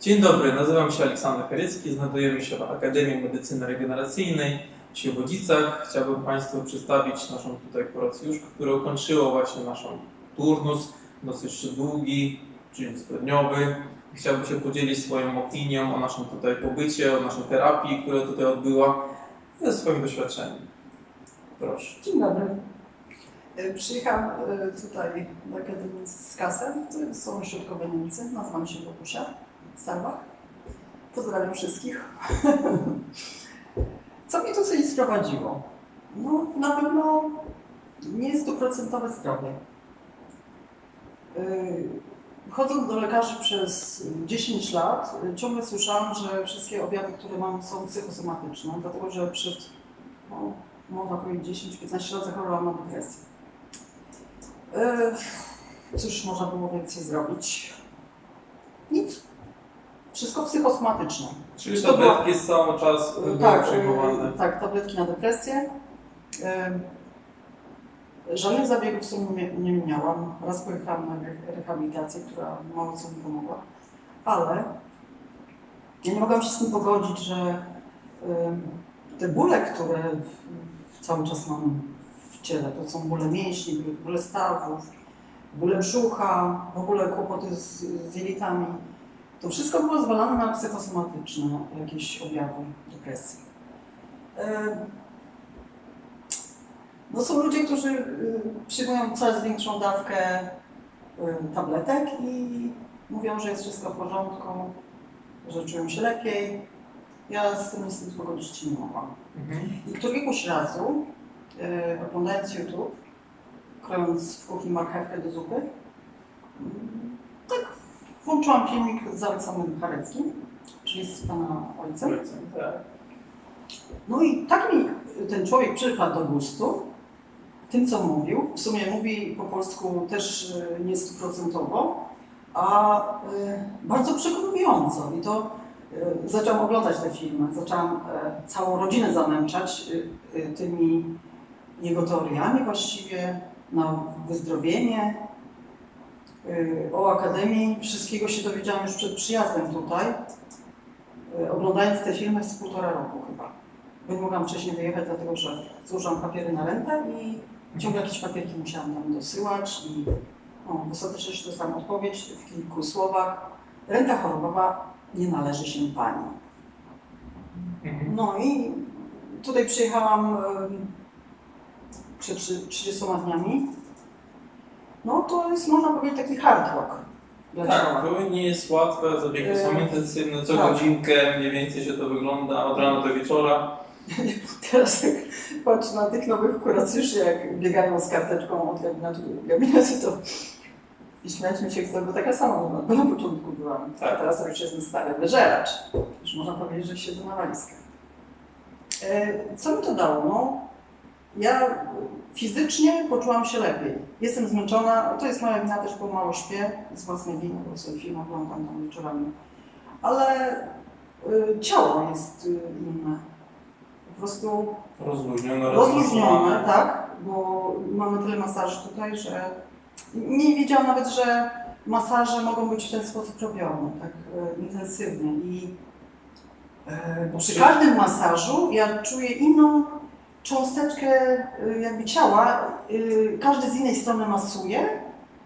Dzień dobry, nazywam się Aleksander Karycki, znajdujemy się w Akademii Medycyny Regeneracyjnej w Świebodzicach. Chciałbym Państwu przedstawić naszą tutaj kuracjuszkę, która ukończyła właśnie naszą turnus, dosyć długi, czyli tygodniowy. Chciałbym się podzielić swoją opinią o naszym tutaj pobycie, o naszej terapii, która tutaj odbyła, i o swoim doświadczeniu. Proszę. Dzień dobry. E, Przyjechałam e, tutaj do Akademii z Kasem. To są środkowe Niemcy. Nazywam się Bogusia Starbach. Pozdrawiam wszystkich. Co mnie tutaj sprowadziło? No, na pewno nie stuprocentowe zdrowie. E, Chodząc do lekarzy przez 10 lat, e, ciągle słyszałam, że wszystkie objawy, które mam, są psychosomatyczne, dlatego że przed no, można powiedzieć 10-15 lat zachorowałam na depresję. Yy, cóż można było więcej zrobić? Nic. Wszystko psychosomatyczne. Czyli To była- tabletki cały czas były Tak, przyjmowane. yy, tak, tabletki na depresję. Yy, żadnych zabiegów w sumie nie, miałam. Raz pojechałam na re- rehabilitację, która mało co mi pomogła. Ale ja nie mogłam się z tym pogodzić, że te bóle, które cały czas mam w ciele, to są bóle mięśni, bóle stawów, bóle brzucha, w ogóle kłopoty z, z jelitami. To wszystko było zwalane na psychosomatyczne jakieś objawy depresji. No są ludzie, którzy y, przyjmują coraz większą dawkę tabletek i mówią, że jest wszystko w porządku, że czują się lepiej. Ja z tym niestety pogodzić się nie mogłam. Mhm. I któregoś razu, e, oglądając YouTube, krojąc w kuchni marchewkę do zupy, włączyłam filmik z Aleksandrem Chareckim, czyli z pana ojca. Tak. No i tak mi ten człowiek przypadł do gustu, tym co mówił. W sumie mówi po polsku też e, nie stuprocentowo, a e, bardzo przekonująco. I to e, zaczęłam oglądać te filmy, zaczęłam całą rodzinę zamęczać tymi jego teoriami właściwie na wyzdrowienie. E, O Akademii wszystkiego się dowiedziałam już przed przyjazdem tutaj, e, oglądając te filmy z półtora roku chyba. Bo nie mogłam wcześniej wyjechać, dlatego że złożyłam papiery na rentę i ciągle jakieś papierki musiałam tam dosyłać i no, ostatecznie się dostałam odpowiedź w kilku słowach. Renta chorobowa nie należy się Pani. Mhm. No i tutaj przyjechałam przed trzy- 30 dniami. No to jest, można powiedzieć, taki hard rock dla Tak, ciała. to nie jest łatwe, zabiegi są E, intensywne, co tak. godzinkę mniej więcej się to wygląda, od rana do wieczora. Teraz jak patrzę na tych nowych kuracjuszy, jak biegają z karteczką od gabinetu do gabinetu, to i śmiać mi się bo taka sama na, na początku byłam. A Tak. teraz już jestem stary wyżeracz. Już można powiedzieć, że siedzę na walizkach. E, Co mi to dało? No, ja fizycznie poczułam się lepiej. Jestem zmęczona, to jest moja wina też, bo mało śpię, z własnej winy, bo sobie film oglądam tam wieczorami. Ale y, ciało jest y, inne. Po prostu Rozluźnione, rozluźnione, tak, bo mamy tyle masaży tutaj, że nie wiedziałam nawet, że masaże mogą być w ten sposób robione, tak e, intensywnie. I e, przy każdym masażu ja czuję inną cząsteczkę e, jakby ciała. E, każdy z innej strony masuje.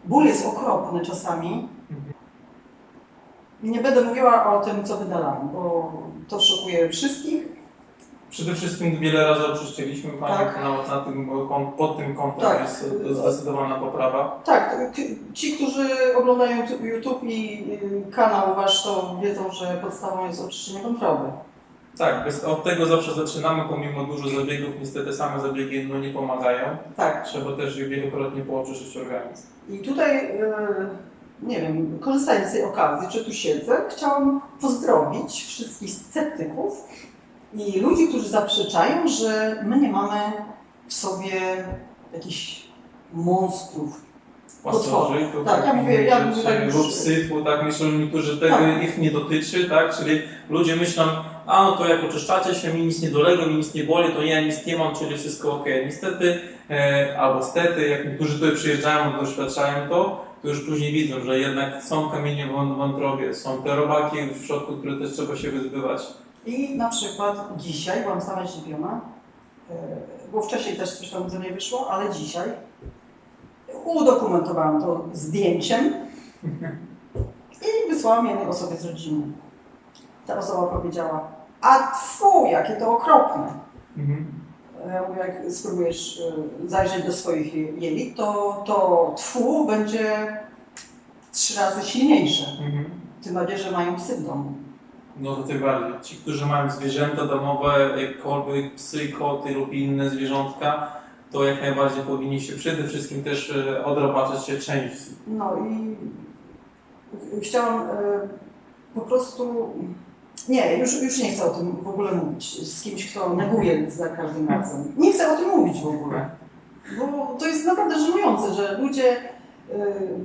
Ból jest okropny czasami. Nie będę mówiła o tym, co wydalam, bo to szokuje wszystkich. Przede wszystkim wiele razy oczyszczyliśmy Panią Tak. nawet na tym, pod tym kątem Tak. jest zdecydowana poprawa. Tak, ci, którzy oglądają YouTube- YouTube i y, kanał wasz, to wiedzą, że podstawą jest oczyszczenie wątroby. Tak, bez, od tego zawsze zaczynamy, pomimo dużo zabiegów, niestety same zabiegi no, nie pomagają. Tak. Trzeba też wielokrotnie pooczyszczyć organizm. I tutaj, y, nie wiem, korzystając z tej okazji, że tu siedzę, chciałam pozdrowić wszystkich sceptyków i ludzi, którzy zaprzeczają, że my nie mamy w sobie jakichś monstrów. Pasożytów, Tak, ja mówię- ja mówię tak już- lub syfu, tak myślą niektórzy, tego Tak. ich nie dotyczy, tak? Czyli ludzie myślą, a no to jak oczyszczacie się, mi nic nie dolega, mi nic nie boli, to ja nic nie mam, czyli wszystko ok. Niestety, e, albo stety, jak niektórzy tutaj przyjeżdżają, doświadczają to, to już później widzą, że jednak są kamienie w wą- wątrobie, są te robaki w środku, które też trzeba się wyzbywać. I na przykład dzisiaj byłam sama zdziwiona, e, bo wcześniej też coś tam ze mnie wyszło, ale dzisiaj udokumentowałam to zdjęciem i wysłałam jednej osobie z rodziny. Ta osoba powiedziała, a tfu, jakie to okropne. Mhm. Ja mówię, jak spróbujesz e, zajrzeć do swoich je- jelit, to, to tfu będzie trzy razy silniejsze. Mhm. Tym bardziej, że mają psy w domu. No to tym bardziej. Ci, którzy mają zwierzęta domowe, jakkolwiek psy, koty lub inne zwierzątka, to jak najbardziej powinni się przede wszystkim też e, odrapaczać się część. No i chciałam e, po prostu. Nie, już, już nie chcę o tym w ogóle mówić z kimś, kto neguje za każdym razem. Nie chcę o tym mówić w ogóle. Bo to jest naprawdę żenujące, że ludzie e,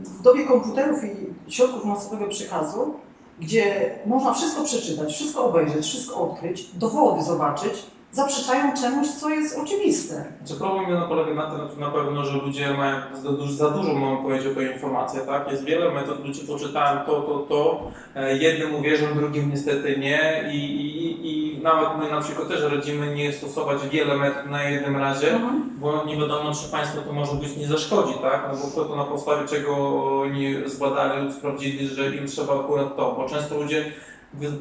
w dobie komputerów i środków masowego przekazu, gdzie można wszystko przeczytać, wszystko obejrzeć, wszystko odkryć, dowody zobaczyć, zaprzeczają czemuś, co jest oczywiste. Znaczy problem no, polega na tym na pewno, że ludzie mają za dużo, za dużo mogą powiedzieć o tej informacji, tak? Jest wiele metod, ludzie poczytałem to, to, to, e, jednym uwierzą, drugim niestety nie i, i, i nawet my na przykład też radzimy nie stosować wiele metod na jednym razie, bo nie wiadomo, czy Państwu to może być nie zaszkodzi, tak? No bo to na podstawie czego oni zbadali lub sprawdzili, że im trzeba akurat to, bo często ludzie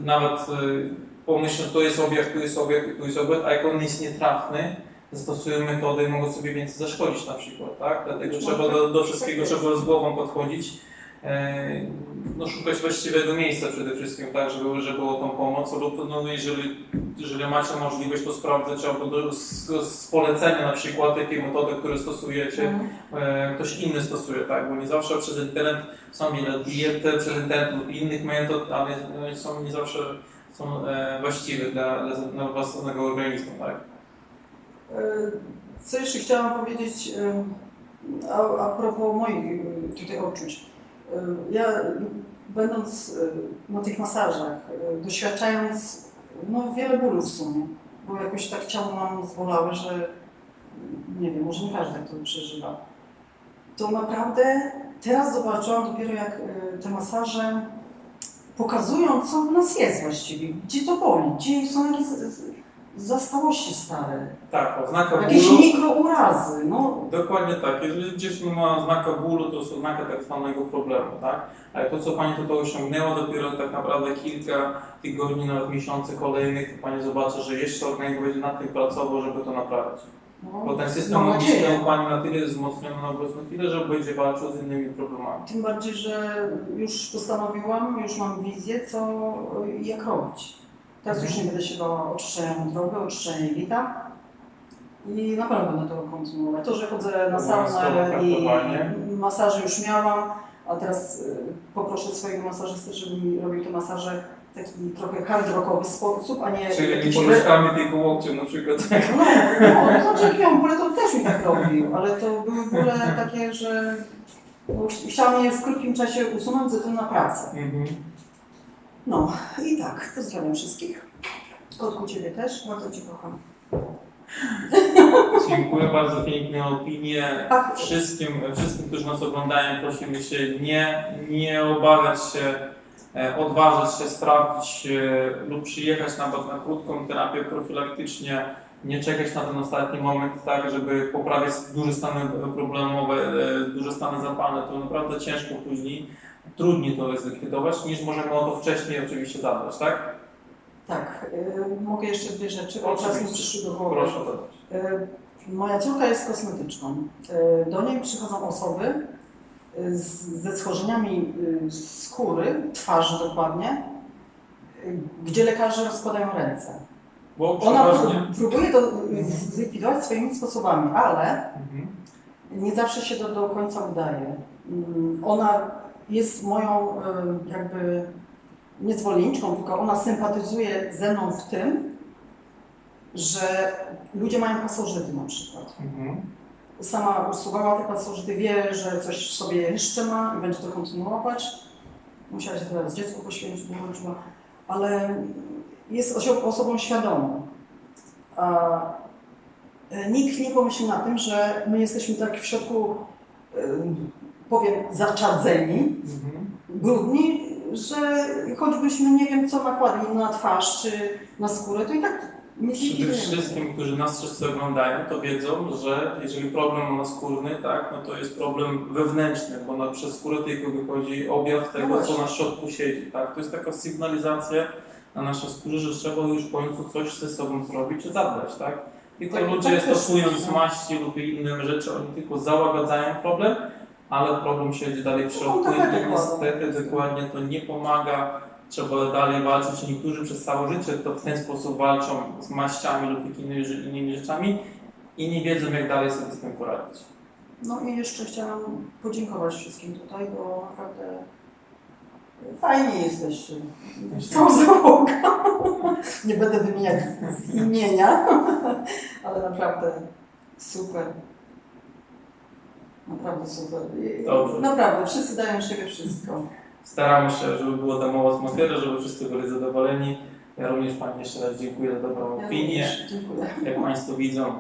nawet y, pomyślą, to jest obiekt, tu jest obiekt, tu jest obiekt, a jak on jest nietrafny, zastosują metody i mogą sobie więcej zaszkodzić na przykład, tak? Dlatego Być trzeba do, do wszystkiego trzeba z głową podchodzić. E, no, szukać właściwego miejsca przede wszystkim, tak, żeby, żeby było tą pomoc, lub no, jeżeli, jeżeli macie możliwość, to sprawdzać albo do, z, z polecenia na przykład, jakie metody, które stosujecie, e, ktoś inny stosuje, tak, bo nie zawsze przez internet są wiele diet, przez internet lub innych metod, ale są nie zawsze są e, właściwe dla, dla, dla własnego organizmu, tak. E, Co jeszcze chciałam powiedzieć e, a, a propos moich tutaj odczuć. Ja będąc na tych masażach, doświadczając no, wiele bólu w sumie, bo jakoś tak ciało nam zbolały, że nie wiem, może nie każdy to przeżywa. To naprawdę teraz zobaczyłam dopiero jak te masaże pokazują, co w nas jest właściwie, gdzie to boli, gdzie są jakieś zastałości stare. Tak, oznaka Jakieś bólu. mikrourazy, no Dokładnie tak. Jeżeli dziewczyna ma oznakę bólu, to jest oznaka tak zwanego problemu, tak? Ale to, co Pani tutaj osiągnęła, dopiero tak naprawdę kilka tygodni, nawet miesięcy kolejnych, to Pani zobaczy, że jeszcze organizm będzie nad tym pracował, żeby to naprawić. No, Bo ten system mam logiczny nadzieję. u Pani na tyle jest wzmocniony na obecną chwilę, że będzie walczył z innymi problemami. Tym bardziej, że już postanowiłam, już mam wizję, co i jak robić. Teraz już nie będę się bała oczyszczenia wątroby, oczyszczenia jelita i naprawdę będę to kontynuować. To, że chodzę na Obowiązkowe saunę i traktowanie. masaże już miałam, a teraz y, poproszę swojego masażysty, żeby mi robił te masaże taki trochę hard rockowy sposób, a nie Czyli nie poruszkami tylko łokciem na przykład. tak? No, no, no znaczy jak miałam bóle, to też mi tak robił, ale to były bóle takie, że no, ch- chciałam je w krótkim czasie usunąć ze względu na pracę. Mhm. No i tak, pozdrawiam wszystkich. Kotku Ciebie też, bardzo Cię kocham. Dziękuję bardzo piękne opinie. A, Wszystkim, wszystkim, którzy nas oglądają, prosimy się nie, nie obawiać się, odważyć się, sprawdzić e, lub przyjechać nawet na krótką terapię profilaktycznie, nie czekać na ten ostatni moment, tak, żeby poprawić duże stany problemowe, e, duże stany zapalne, to naprawdę ciężko później, trudniej to jest zlikwidować, niż możemy o to wcześniej oczywiście zadbać, tak? tak, y, mogę jeszcze dwie rzeczy, bo czas mi przyszły do głowy. Proszę dodać. Y, Moja córka jest kosmetyczką. Y, Do niej przychodzą osoby ze schorzeniami y, skóry, twarzy dokładnie, gdzie lekarze rozkładają ręce. Bo Ona przeważnie... próbuje to y, zlikwidować swoimi sposobami, ale Mhm. nie zawsze się to do końca udaje. Mm, Ona jest moją y, jakby nie zwolenniczką, tylko ona sympatyzuje ze mną w tym, że ludzie mają pasożyty na przykład. Mhm. Sama usuwała te pasożyty, wie, że coś w sobie jeszcze ma i będzie to kontynuować. Musiała się teraz dziecku poświęcić, urodziła, ale jest osobą świadomą. A e, nikt nie pomyślał na tym, że my jesteśmy tak w środku e, powiem, zaczadzeni, Mhm. brudni, że choćbyśmy nie wiem co nakładli na twarz czy na skórę, to i tak Przede wszystkim, którzy nas wszyscy oglądają, to wiedzą, że jeżeli problem naskórny, tak, no to jest problem wewnętrzny, bo na, przez skórę tylko wychodzi objaw tego, właśnie. co na środku siedzi. Tak? To jest taka sygnalizacja na naszej skórze, że trzeba już w końcu coś ze sobą zrobić czy zadbać. Tak? Tylko Tak, ludzie tak stosując myślę. maści lub inne rzeczy, oni tylko załagadzają problem, ale problem siedzi dalej w środku No, tak, i tak, niestety dokładnie to nie pomaga. Trzeba dalej walczyć. Niektórzy przez całe życie to w ten sposób walczą z maściami lub jakimiś innymi rzeczami i nie wiedzą, jak dalej sobie z tym poradzić. No i jeszcze chciałam podziękować wszystkim tutaj, bo naprawdę fajnie jesteście. Są załoga. Nie będę wymieniać z imienia, ale naprawdę super. Naprawdę super. Dobrze. Naprawdę, wszyscy dają siebie wszystko. Staramy się, żeby była domowa atmosfera, żeby wszyscy byli zadowoleni. Ja również Pani jeszcze raz dziękuję za dobrą Ja opinię. Jak Państwo widzą,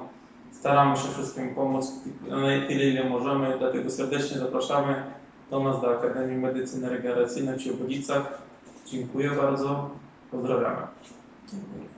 staramy się wszystkim pomóc na tyle, ile możemy, dlatego serdecznie zapraszamy do nas, do Akademii Medycyny Regeneracyjnej w Ciebogicach. Dziękuję bardzo, pozdrawiamy. Dziękuję.